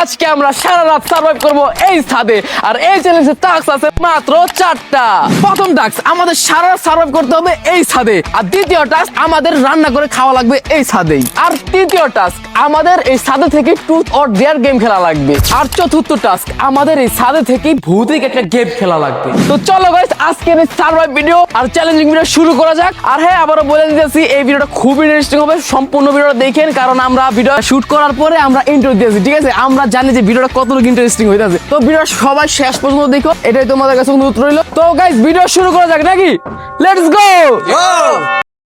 আজকে আমরা সারা রাত সার্ভাইভ করব এই ছাদে। আর এই চ্যালেঞ্জে টাস্ক আছে মাত্র চারটা। প্রথম টাস্ক আমাদের সারা রাত সার্ভাইভ করতে হবে এই ছাদে। আর দ্বিতীয় টাস্ক আমাদের রান্না করে খাওয়া লাগবে এই ছাদেই। আর তৃতীয় টাস্ক আমাদের এই ছাদে থেকে ট্রুথ অর ডেয়ার গেম খেলা লাগবে। আর চতুর্থ টাস্ক আমাদের এই ছাদে থেকে ভৌতিক একটা গেম খেলা লাগবে। তো চলো গাইস আজকের এই সার্ভাইভ ভিডিও আর চ্যালেঞ্জিং ভিডিও শুরু করা যাক। আর হ্যাঁ আবারও বলে দিতেছি, এই ভিডিওটা খুবই ইন্টারেস্টিং হবে। সম্পূর্ণ ভিডিওটা দেখেন, কারণ আমরা ভিডিও শুট করার পরে আমরা ইন্টারভিউ দিয়েছি ঠিক আছে? আমরা জানি যে ভিডিওটা কতটুকু ইন্টারেস্টিং হইতেছে। তো ভিডিওটা সবাই শেষ পর্যন্ত দেখো, এটাই তোমাদের কাছে অনুরোধ রইল। তো গাইজ ভিডিও শুরু করা যাক নাকি? লেটস গো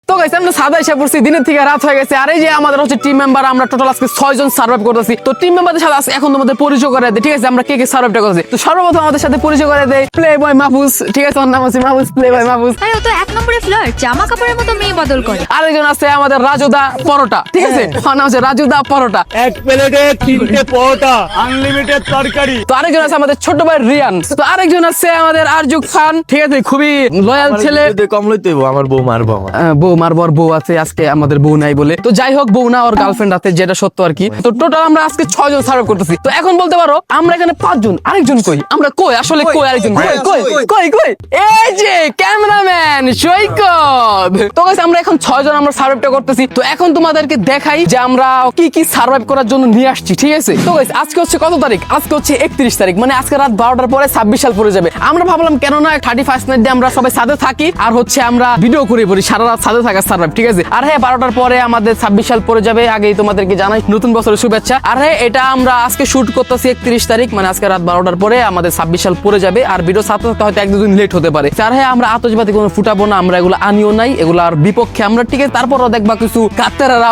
তো গাইস আমরা সাদা এসে পড়ছি দিনের থেকে রাত হয়ে গেছে। আর এই যে আমাদের হচ্ছে টিম মেম্বার আমরা টোটাল আজকে ছয় জন সার্ভাইভ করতেছি। তো টিম মেম্বারদের সাথে আজকে এখন তোমাদের পরিচয় করে দেয় ঠিক আছে? আমরা কে কে সার্ভাইভটা করতেছি? তো সর্বপ্রথম আমাদের সাথে পরিচয় করে দেয় প্লে বয় মাহফুজ ঠিক আছে? ওর নাম আছে মাহফুজ প্লে বয় মাহফুজ আরে ও তো এক নম্বরে ফ্লার্ট জামা কাপড়ের মতো মেয়ে বদল করে। আরেকজন আছে আমাদের রাজুদা পরোটা ঠিক আছে? ওর নাম আছে রাজুদা পরোটা। এক প্লেটে তিনটে পরোটা আনলিমিটেড তরকারি। তো আরেকজন আছে আমাদের ছোট ভাই রিয়ান। তো আরেকজন আছে আমাদের আরজুক খান ঠিক আছে? খুবই লয়াল ছেলে। কম লইতে আমার বউ মারবো আমার। আহ, বউ মারবর বউ আছে আজকে আমাদের বউ নাই বলে। তো যাই হোক বউ না ওর গার্লফ্রেন্ড আছে যেটা সত্য আর কি। তো টোটাল আমরা আজকে ছয় জন সার্ভ করতেছি। তো এখন বলতে পারো আমরা এখানে পাঁচজন আরেকজন কই? আমরা কই? আসলে কই আরেকজন? কই কই কই। কই এই যে ক্যামেরাম্যান সৈকত। তো guys, আমরা এখন ছয় জন আমরা সার্ভাইভটা করতেছি। তো এখন তোমাদেরকে দেখাই যে আমরা কি কি সার্ভাইভ করার জন্য নিয়ে আসছি ঠিক আছে? তো guys, আজকে হচ্ছে কত তারিখ? আজকে হচ্ছে একত্রিশ তারিখ মানে আজকে রাত বারোটার পরে ছাব্বিশ সাল পরে যাবে। আমরা ভাবলাম কেন না থার্টি ফার্স্ট নাইট আমরা সবাই সাথে থাকি আর হচ্ছে আমরা ভিডিও করে পড়ি সারা রাত সাথে সার্ভাইভ, ঠিক আছে? আর হ্যাঁ বারোটার পরে আমাদের ছাব্বিশ সাল পরে যাবে, আগেই তোমাদেরকে জানাই নতুন বছরের শুভেচ্ছা। আর হ্যাঁ এটা আমরা আজকে শুট করতেছি একত্রিশ তারিখ মানে আজকে রাত বারোটার পরে আমাদের ছাব্বিশ সাল পরে যাবে, আর ভিডিও সাথে হয়তো এক দুদিন লেট হতে পারে। আর হ্যাঁ আমরা কোনো ফুটাবো না, আমরা এগুলো আনিও নাই, এগুলো আর বিপক্ষে আমরা, ঠিক আছে? তারপরও দেখবা কিছু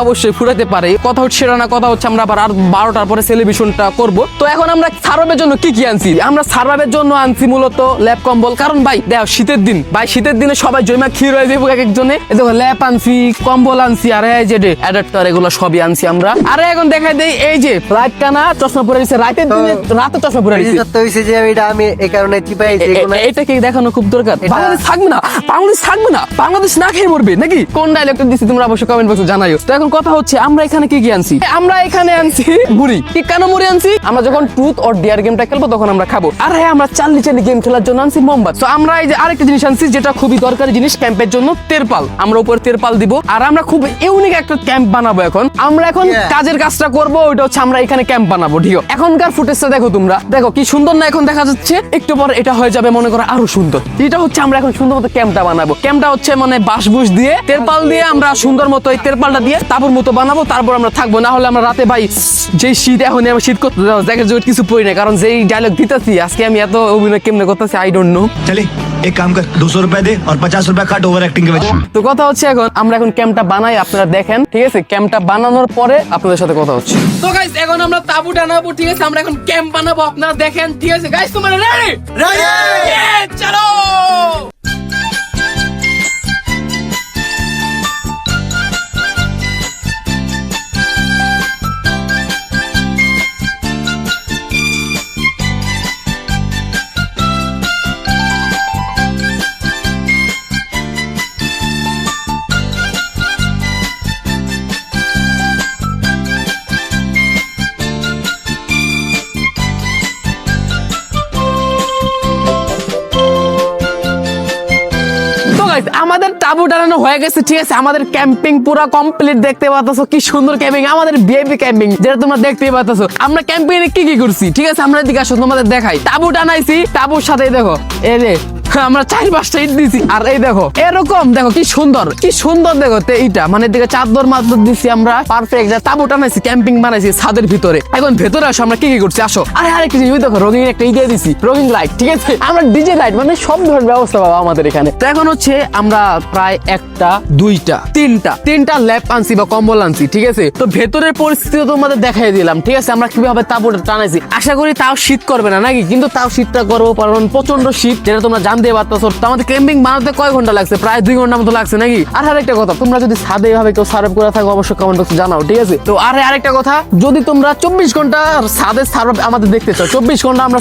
অবশ্যই পারে। কথা হচ্ছে না, কথা হচ্ছে আমরা আবার আর বারোটার পরে সেলিব্রেশনটা করব। তো এখন আমরা সার্ভাবের জন্য কি কি আনছি? আমরা সার্ভাবের জন্য আনছি মূলত ল্যাপ কম্বল। কারণ ভাই, দেখো, শীতের দিন। ভাই, শীতের দিনে সবাই জয়মা ক্ষীর হয়ে যাব এক একজনে। দেখো ল্যাপ আনছি কম্বল আনছি আর এই যে অ্যাডাপ্টার এগুলো সবই আনছি আমরা। আর এখন দেখাই দেই এই যে লাইট কানা চশমা পরে দিচ্ছে রাতের দিনে রাতে চশমা পরে দিচ্ছে সত্য হয়েছে যে এটা আমি এই কারণে যে এ- এটা কি দেখানো খুব দরকার? বাংলাদেশ থাকবে না বাংলাদেশ থাকবে না বাংলাদেশ না খেয়ে মরবে নাকি? কোন ডায়লগটা দিচ্ছি তোমরা অবশ্যই কমেন্ট বক্সে জানাইও। তো এখন কথা হচ্ছে আমরা এখানে কি কি আনছি? আমরা এখানে আনছি মুড়ি। কি কেন মুড়ি আনছি? আমরা যখন ট্রুথ অর ডিয়ার গেমটা খেলব তখন আমরা খাব। আর হ্যাঁ আমরা চাল্লি চাল্লি গেম খেলার জন্য আনছি মোমবাতি। তো আমরা এই যে আরেকটা জিনিস আনছি যেটা খুবই দরকারি জিনিস ক্যাম্পের জন্য তেরপাল। আমরা উপরে তেরপাল দিব। আর আমরা খুব ইউনিক একটা ক্যাম্প বানাবো এখন। আমরা এখন কাজের কাজটা করব ওইটা হচ্ছে আমরা এখানে ক্যাম্প বানাবো ঠিক আছে? এখনকার ফুটেজটা দেখো তোমরা। দেখো কি সুন্দর না এখন দেখা যাচ্ছে? একটু পর এটা হয়ে যাবে মনে করো আরও সুন্দর। এটা হচ্ছে আমরা এখন সুন্দর মতো ক্যাম্পটা বানাবো। ক্যাম্পটা হচ্ছে মানে বাঁশবুশ দিয়ে তেরপাল দিয়ে আমরা সুন্দর মতো এই তেরপালটা দিয়ে তারপর মতো বানাবো তারপর আমরা থাকব। না হলে আমরা রাতে ভাই যে শীত এখন আমি শীত করতে যাব জ্যাকেট জ্যাকেট কিছু পরি না কারণ যেই ডায়লগ দিতেছি আজকে আমি এত অভিনয় কেমনে করতেছি আই ডোন্ট নো चले এক কাম কর দুশো রুপিয়া দে আর পঞ্চাশ রুপিয়া কাট ওভার অ্যাক্টিং তো কথা হচ্ছে এখন আমরা এখন ক্যাম্পটা বানাই আপনারা দেখেন ঠিক আছে? ক্যাম্পটা বানানোর পরে আপনাদের সাথে কথা হচ্ছে। তো গাইস এখন আমরা তাবু টানাবো ঠিক আছে? আমরা এখন ক্যাম্প বানাবো আপনারা দেখেন ঠিক আছে? গাইস তোমরা রেডি রেডি চলো! আমাদের তাবু টানানো হয়ে গেছে, ঠিক আছে? আমাদের ক্যাম্পিং পুরো কমপ্লিট দেখতে পাচ্ছ কি সুন্দর ক্যাম্পিং আমাদের বিএপি ক্যাম্পিং যেটা তোমরা দেখতে পাচ্ছ আমরা ক্যাম্পিং এ কি কি করছি, ঠিক আছে? আমরা এদিকে আসো, তোমাদের দেখাই। তাবু টানাইছি, তাবুর সাথে দেখো। এই রে আমরা চার পাঁচটা ইট দিছি। আর এই দেখো, এরকম দেখো, কি সুন্দর কি সুন্দর দেখো এইটা। মানে দিকে চাদর মাদর দিছি আমরা পারফেক্ট তাবু টানাইছি ক্যাম্পিং বানাইছি ছাদের ভিতরে। এখন ভেতরে আসো, আমরা কি কি করছি, আসো। আরে জিনিস ওই দেখো, রঙিন একটা ই দিছি, রঙিন লাইট ঠিক আছে? আমরা ডিজে লাইট মানে সব ধরনের ব্যবস্থা পাবো আমাদের এখানে। তো এখন হচ্ছে আমরা প্রায় একটা, দুইটা, তিনটা তিনটা ল্যাপ আনছি বা কম্বল আনছি, ঠিক আছে? তো ভেতরের পরিস্থিতি তোমাদের দেখাই দিলাম, ঠিক আছে? আমরা কীভাবে তাবুটা টানাইছি? আশা করি তাও শীত করবে না, নাকি? কিন্তু তাও শীতটা করব, কারণ প্রচণ্ড শীত, যেটা তোমরা জানতে দিয়ে পারতেছো তো আমাদের ক্যাম্পিং বানাতে কয় ঘণ্টা লাগছে? প্রায় দুই ঘণ্টা মতো লাগছে নাকি? আর আরেকটা কথা তোমরা যদি ছাদে এভাবে কেউ সার্ভ করে থাকো অবশ্যই কমেন্ট বক্সে জানাও ঠিক আছে? তো আর আরেকটা কথা যদি তোমরা চব্বিশ ঘণ্টা ছাদে সার্ভ আমাদের দেখতে চাও চব্বিশ ঘণ্টা আমরা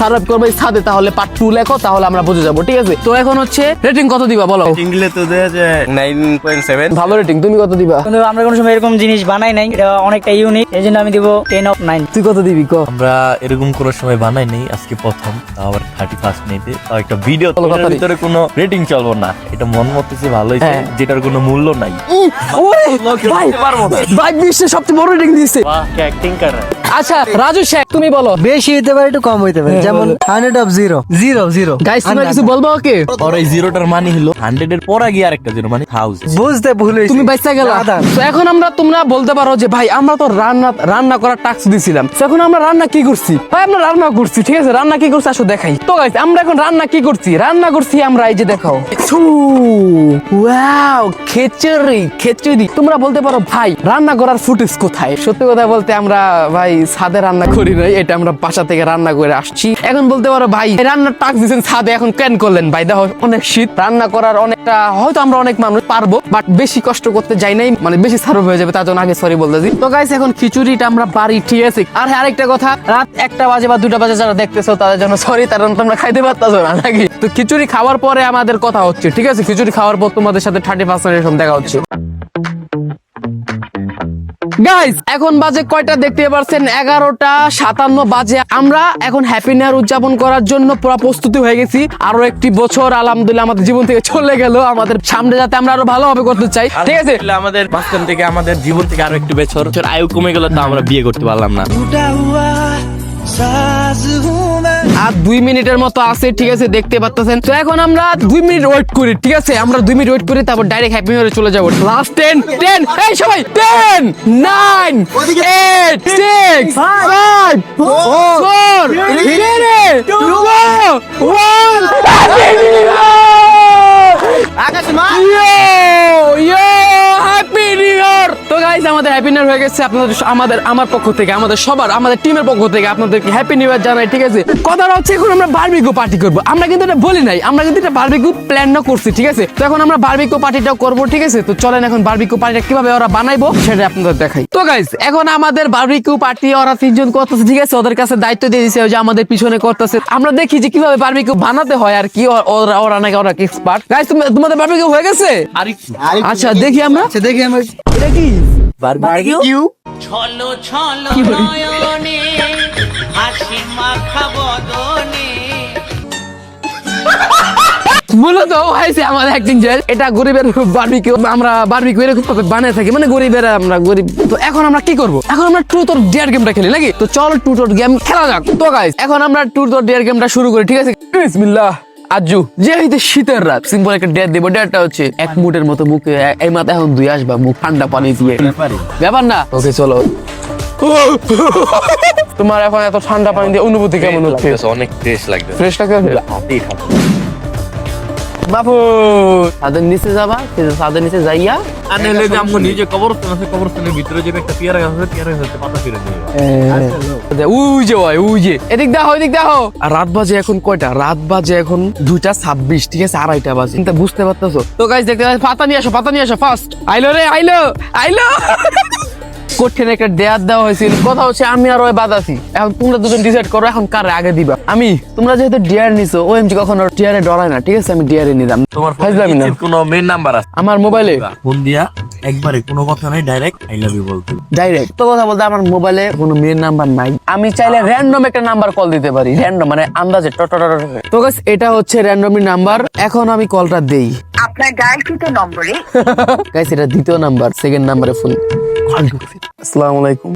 সার্ভ করব ছাদে তাহলে পার্ট টু লেখো তাহলে আমরা বুঝে যাব ঠিক আছে? তো এখন হচ্ছে রেটিং কত দিবা বলো? ইংলে তো দেয়া যায় নাইন পয়েন্ট সেভেন ভালো রেটিং তুমি কত দিবা? কিন্তু আমরা কোনো সময় এরকম জিনিস বানাই নাই এটা অনেকটা ইউনিক এই জন্য আমি দিব টেন অফ নাইন তুই কত দিবি ক? আমরা এরকম কোনো সময় বানাই নাই আজকে প্রথম তাও আবার থার্টি ফার্স্ট মিনিটে তাও একটা ভিডিও বলো ভিতরে কোনো রেটিং চলবো না। এটা মন মতেছে ভালোই হ্যাঁ। যেটার কোনো মূল্য নাই। ভাই ভাই বিশ্বের সবচেয়ে বড় রেটিং দিচ্ছে অ্যাক্টিং কর। আচ্ছা রাজু শেখ তুমি বলো। বেশি হইতে পারে একটু কম হইতে পারে। যেমন hundred of zero zero zero guys তোমরা কিছু বলব ওকে? আর এই জিরোটার মানে হলো হান্ড্রেড এর পর গিয়ে আরেকটা জিরো মানে থাউজেন্ড বুঝতে ভুল হয়েছে তুমি বাইসা গেলা। তো এখন আমরা তোমরা বলতে পারো যে ভাই আমরা তো রান্না রান্না করার টাস্ক দিছিলাম। এখন আমরা রান্না কি করছি? ভাই আমরা রান্না করছি ঠিক আছে? রান্না কি করছি? আসো দেখাই। তো গাইস আমরা এখন রান্না কি করছি? রান্না করছি আমরা এই যে দেখাও। ওয়াও খেচুড়ি খেচুড়ি। তোমরা বলতে পারো ভাই রান্না করার ফুটেজ কোথায়? সত্যি কথা বলতে আমরা ভাই ছাদে রান্না করি নাই এটা আমরা বাসা থেকে রান্না করে আসছি। এখন বলতে পারো ভাই রান্নার টাস্ক দিয়েছেন ছাদে এখন কেন করলেন? ভাই দেখো অনেক শীত রান্না করার অনেকটা হয়তো আমরা অনেক মানুষ পারব বাট বেশি কষ্ট করতে যাই নাই মানে বেশি সার্ভ হয়ে যাবে তার জন্য আগে সরি বলতেছি। তো গাইস এখন খিচুড়িটা আমরা বাড়ি ঠিক আছে? আর হ্যাঁ, আরেকটা কথা রাত একটা বাজে বা দুটা বাজে যারা দেখতেছো তাদের জন্য সরি তার তোমরা খাইতে পারতেছো না নাকি? তো খিচুড়ি খাওয়ার পরে আমাদের কথা হচ্ছে ঠিক আছে? খিচুড়ি খাওয়ার পর তোমাদের সাথে থার্টি পার্সেন্ট দেখা হচ্ছে। গাইস এখন বাজে কয়টা দেখতে পারছেন? এগারোটা সাতান্ন বাজে। আমরা এখন হ্যাপি নিয়ার উদযাপন করার জন্য পুরো প্রস্তুতি হয়ে গেছি। আরও একটি বছর আলহামদুলিল্লাহ আমাদের জীবন থেকে চলে গেল। আমাদের সামনে যাতে আমরা আরও ভালোভাবে করতে চাই। ঠিক আছে? আমাদের মাঝখান থেকে আমাদের জীবন থেকে আরও একটু বছর বছর আয়ু কমে গেল তো আমরা বিয়ে করতে পারলাম না। আর দুই মিনিটের মতো আছে ঠিক আছে দেখতে পাচ্ছেন তো এখন আমরা দুই মিনিট ওয়েট করি ঠিক আছে? আমরা দুই মিনিট ওয়েট করি তারপর ডাইরেক্ট হ্যাপি নিউ চলে যাব। লাস্ট টেন টেন এই সবাই ten nine eight six five four three two one happy new year তো গাইস আমাদের হ্যাপি নিউ হয়ে গেছে। আপনাদের আমাদের আমার পক্ষ থেকে আমাদের সবার আমাদের টিমের পক্ষ থেকে আপনাদেরকে হ্যাপি নিউ ইয়ার জানাই ঠিক আছে? কথাটা হচ্ছে এখন আমরা বারবিকিউ পার্টি করব। আমরা কিন্তু এটা বলি নাই আমরা কিন্তু এটা বারবিকিউ প্ল্যানও করছি ঠিক আছে? তো এখন আমরা বারবিকিউ পার্টিটাও করব ঠিক আছে? তো চলেন এখন বারবিকিউ পার্টিটা কীভাবে ওরা বানাইবো সেটা আপনাদের দেখাই। তো গাইস এখন আমাদের বারবিকিউ পার্টি ওরা তিনজন করতেছে ঠিক আছে? ওদের কাছে দায়িত্ব দিয়ে দিয়েছে ওই যে আমাদের পিছনে করতেছে। আমরা দেখি যে কীভাবে বারবিকিউ বানাতে হয় আর কি ওরা ওরা নাকি ওরা এক্সপার্ট গাইস তোমাদের বারবিকিউ হয়ে গেছে? আর আচ্ছা দেখি আমরা। দেখি আমরা। এটা কি? বারবিকিউ ছলো ছলো নয়নে হাসি মাখা বদনে। মূলত হয়েছে আমাদের একদিন জেল। এটা গরিবের বারবিকিউ আমরা বারবিকিউ এরকম ভাবে বানিয়ে থাকি। মানে গরিবের আমরা গরিব। তো এখন আমরা কি করব? এখন আমরা ট্রুথ অর ডেয়ার গেমটা খেলি নাকি? তো চল ট্রুথ অর গেম খেলা যাক। তো গাইস এখন আমরা ট্রুথ অর ডেয়ার গেমটা শুরু করি ঠিক আছে? বিসমিল্লাহ। আজু যে হইতে শীতের রাত সিম্পল একটা ডেট দেবো ডেটটা হচ্ছে এক মুটের মতো মুখে এই মাথা এখন দুই আসবা মুখ ঠান্ডা পানি দিয়ে। ব্যাপার না। ওকে চলো। তোমার এখন এত ঠান্ডা পানি দিয়ে অনুভূতি কেমন হচ্ছে? অনেক ফ্রেশ লাগবে ফ্রেশ লাগে ছাদের নিচে যাবা ছাদের নিচে যাইয়া আর নাহলে যে আমরা নিজে কবরস্থান আছে কবরস্থানের ভিতরে যে একটা পেয়ারা গাছ আছে পেয়ারা গাছে পাতা ফিরে দিয়ে উই যে ভাই উই যে। এদিক দেখো এদিক দেখো। আর রাত বাজে এখন কয়টা? রাত বাজে এখন দুইটা ছাব্বিশ ঠিক আছে? আড়াইটা বাজে। বুঝতে পারতেছো? তো গাইজ দেখতে পাচ্ছ পাতা নিয়ে আসো পাতা নিয়ে আসো ফার্স্ট আইলো রে আইলো আইলো। কঠিন একটা দেয়ার দেওয়া হয়েছিল। কথা হচ্ছে আমি আর ওই বাদ আছি। এখন তোমরা দুজন ডিসাইড করো এখন কারে আগে দিবা। আমি তোমরা যেহেতু ডিয়ার নিছো ও এমজি কখনো ডিয়ারে ডরায় না ঠিক আছে? আমি ডিয়ারে নিলাম। তোমার ফাইজলামি না। কোনো মেন নাম্বার আছে? আমার মোবাইলে ফোন দিয়া একবারে কোনো কথা নাই ডাইরেক্ট আই লাভ ইউ বলতে। ডাইরেক্ট তো কথা বলতে আমার মোবাইলে কোনো মেয়ের নাম্বার নাই। আমি চাইলে র্যান্ডম একটা নাম্বার কল দিতে পারি। র্যান্ডম মানে আন্দাজে ট ট ট ট ট। তো এটা হচ্ছে র্যান্ডমলি নাম্বার এখন আমি কলটা দেই। আপনার ডায়ালকৃত নম্বরে। গাইস এটা দ্বিতীয় নাম্বার সেকেন্ড নাম্বারে ফোন আসসালামু আলাইকুম।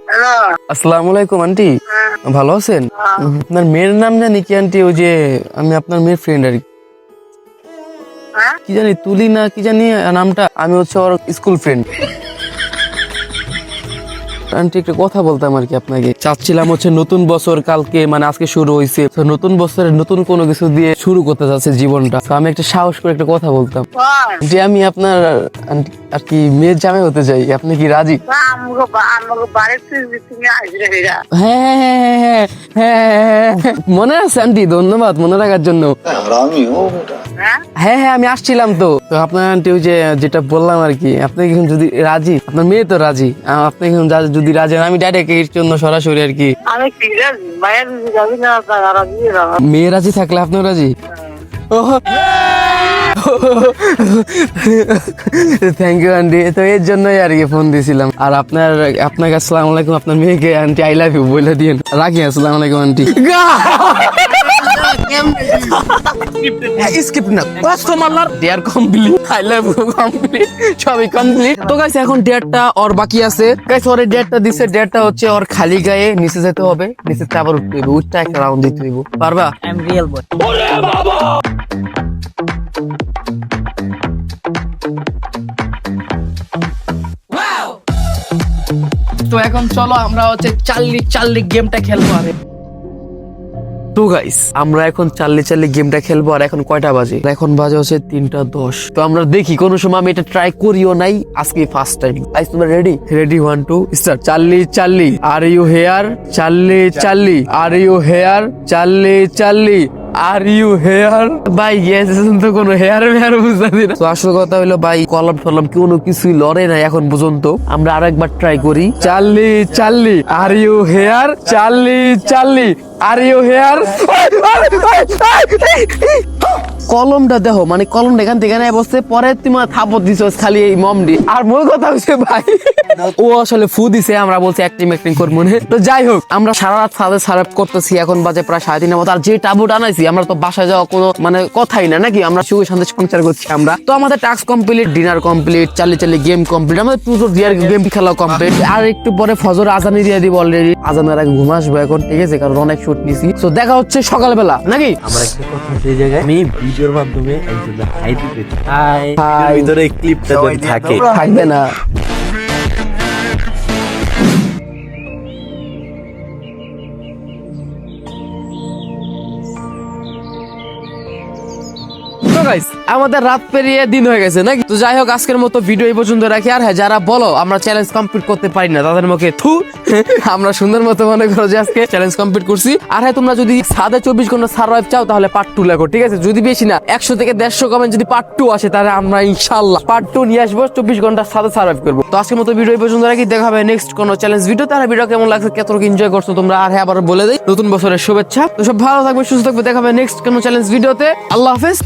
আসসালামু আলাইকুম আন্টি। ভালো আছেন? আপনার মেয়ের নাম জানি কি আন্টি? ওই যে আমি আপনার মেয়ের ফ্রেন্ড আর কি। কি জানি তুলি না কি জানি নামটা। আমি হচ্ছে ওর স্কুল ফ্রেন্ড আন্টি একটা কথা বলতাম আর কি আপনাকে চাচ্ছিলাম হচ্ছে নতুন বছর কালকে মানে আজকে শুরু হয়েছে নতুন বছরে নতুন কোনো কিছু দিয়ে শুরু করতে যাচ্ছে জীবনটা আমি একটা সাহস করে একটা কথা বলতাম যে আমি আপনার আর কি মেয়ের জামাই হতে চাই আপনি কি রাজি হ্যাঁ হ্যাঁ হ্যাঁ হ্যাঁ হ্যাঁ মনে আছে আন্টি ধন্যবাদ মনে রাখার জন্য হ্যাঁ হ্যাঁ হ্যাঁ আমি আসছিলাম তো তো আপনার আন্টি ওই যে যেটা বললাম আর কি আপনি এখন যদি রাজি আপনার মেয়ে তো রাজি আপনি এখন যা- যদি রাজি হন, আমি ডাইরেক্ট এর জন্য সরাসরি আর কি। আমি কি রাজি? মায়ের যাবি না তারা বিয়ে না মেয়ে রাজি থাকলে আপনার রাজি? থ্যাংক ইউ আন্টি। তো এর জন্যই আর কি ফোন দিয়েছিলাম আর আপনার আপনাকে আসসালামু আলাইকুম আপনার মেয়েকে আন্টি আই লাভ ইউ বলে দিন রাখি আসসালামু আলাইকুম আন্টি। তো এখন চলো আমরা হচ্ছে চাল্লি চাল্লি গেমটা খেলব আরে তো গাইস আমরা এখন চাললে চাললে গেমটা খেলব আর এখন কয়টা বাজে? এখন বাজে হচ্ছে তিনটা দশ। তো আমরা দেখি, কোনো সময় আমি এটা ট্রাই করিও নাই, আজকে ফার্স্ট টাইম গাইস তোমরা ready ready one two start Charlie Charlie are you here Charlie Charlie are you here Charlie Charlie are you here ভাই গিয়েছে তো কোনো হেয়ার হেয়ার বুঝতে না তো আসল কথা হলো ভাই কলম টলম কোনো কিছুই লড়ে না এখন পর্যন্ত আমরা আরেকবার ট্রাই করি Charlie Charlie are you here Charlie Charlie are you here কলমটা দেখো মানে কলমটা এখান থেকে নাই বসছে, পরে তোমার থাপত দিছ খালি এই মমডি। আর মূল কথা হচ্ছে ভাই, ও আসলে ফু দিছে, আমরা বলছি অ্যাক্টিং অ্যাক্টিং করব মনে তো যাই হোক, আমরা সারা রাত ফাঁদে সারাপ করতেছি, এখন বাজে প্রায় সাড়ে তিনের মতো। আর যে টাবুট আনাইছি আমরা তো বাসায় যাওয়া কোনো মানে কথাই না, নাকি? আমরা সুখে শান্তি সংসার করছি আমরা। তো আমাদের task complete dinner complete Charlie Charlie game complete আমাদের টু ডিয়ার গেম খেলা কমপ্লিট আর একটু পরে ফজর আজানি দিয়ে দিব অলরেডি আজানের আগে ঘুম আসব এখন, ঠিক আছে? কারণ অনেক শুট নিছি। তো দেখা হচ্ছে সকালবেলা, নাকি? আমার একটা কথা সেই জায়গায়। আমি ভিডিওর মাধ্যমে একজন হাই দিতে হাই ভিতরে ক্লিপটা যদি থাকে। থাকবে না guys, আমাদের রাত পেরিয়ে দিন হয়ে গেছে নাকি? তো যাই হোক আজকের মতো ভিডিও এই পর্যন্ত রাখি। আর হ্যাঁ যারা বলো আমরা চ্যালেঞ্জ কমপ্লিট করতে পারি না তাদের মুখে থু। আমরা সুন্দর মতো মনে করো যে আজকে চ্যালেঞ্জ কমপ্লিট করছি। আর হ্যাঁ তোমরা যদি সাদে চব্বিশ ঘণ্টা সার্ভাইভ চাও তাহলে পার্ট টু লেখো ঠিক আছে? যদি বেশি না একশো থেকে দেড়শো কমেন্ট যদি পার্ট টু আসে তাহলে আমরা ইনশাল্লাহ পার্ট টু নিয়ে আসব চব্বিশ ঘণ্টা সাদে সার্ভাইভ করব। তো আজকের মতো ভিডিও এই পর্যন্ত রাখি দেখা হবে নেক্সট কোনো চ্যালেঞ্জ ভিডিও তারা ভিডিও কেমন লাগছে কতটুকু এনজয় করছ তোমরা? আর হ্যাঁ আবার বলে দেই নতুন বছরের শুভেচ্ছা। তো সব ভালো থাকবে সুস্থ থাকবে দেখা হবে নেক্সট কোনো চ্যালেঞ্জ ভিডিওতে আল্লাহ হাফেজ।